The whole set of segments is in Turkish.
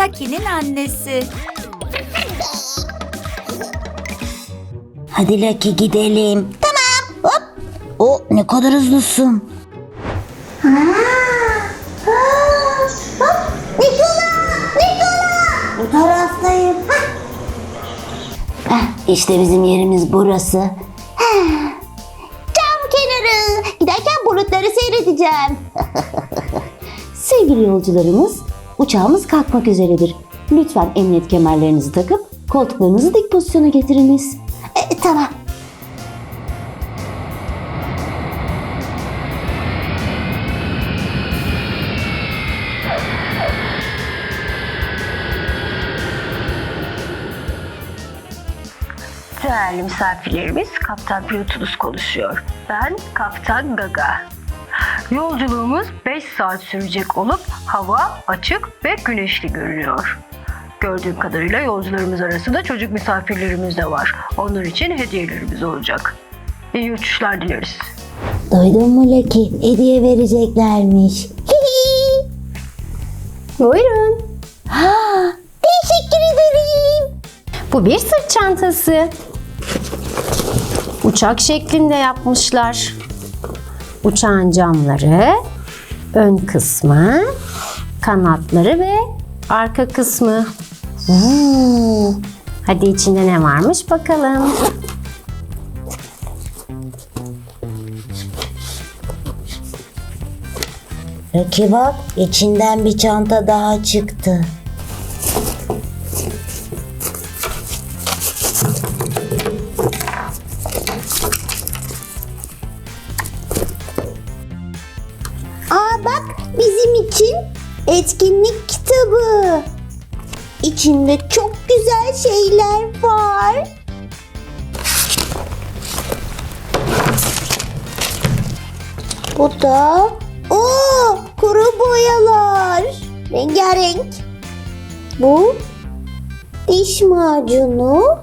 Lucky'nin annesi. Hadi Lucky gidelim. Tamam. Hop. O ne kadar hızlısın. Nikola! Nikola! Bu taraftayım. İşte bizim yerimiz burası. Cam kenarı. Giderken bulutları seyredeceğim. Sevgili yolcularımız, uçağımız kalkmak üzeredir. Lütfen emniyet kemerlerinizi takıp koltuklarınızı dik pozisyona getiriniz. E, tamam. Değerli misafirlerimiz, Kaptan pilotunuz konuşuyor. Ben Kaptan Gaga. Yolculuğumuz 5 saat sürecek olup hava açık ve güneşli görünüyor. Gördüğüm kadarıyla yolcularımız arasında çocuk misafirlerimiz de var. Onlar için hediyelerimiz olacak. İyi uçuşlar dileriz. Duydun mu Lucky? Hediye vereceklermiş. Buyurun. ha, teşekkür ederim. Bu bir sırt çantası. Uçak şeklinde yapmışlar. Uçağın camları, ön kısmı, kanatları ve arka kısmı. Oo. Hadi içinde ne varmış bakalım. Lucky bak içinden bir çanta daha çıktı. Bizim için etkinlik kitabı. İçinde çok güzel şeyler var. Bu da o kuru boyalar. Rengarenk. Bu diş macunu.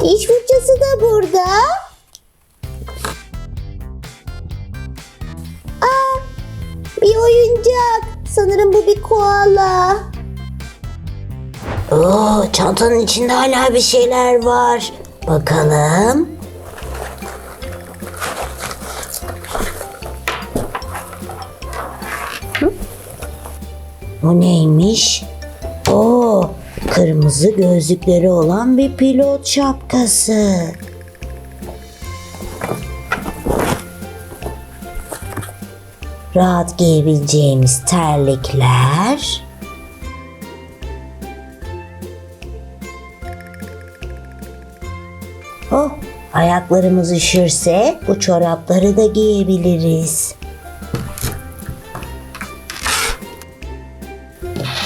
Diş fırçası da burada. Bir oyuncak. Sanırım bu bir koala. Oo, çantanın içinde hala bir şeyler var. Bakalım. O neymiş? O kırmızı gözlükleri olan bir pilot şapkası. Rahat giyebileceğimiz terlikler. Oh, ayaklarımız üşürse bu çorapları da giyebiliriz.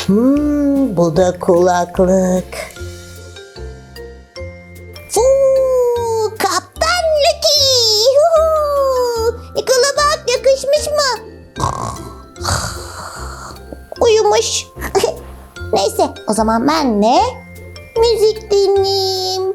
Hmm, bu da kulaklık. Neyse o zaman ben de müzik dinleyeyim.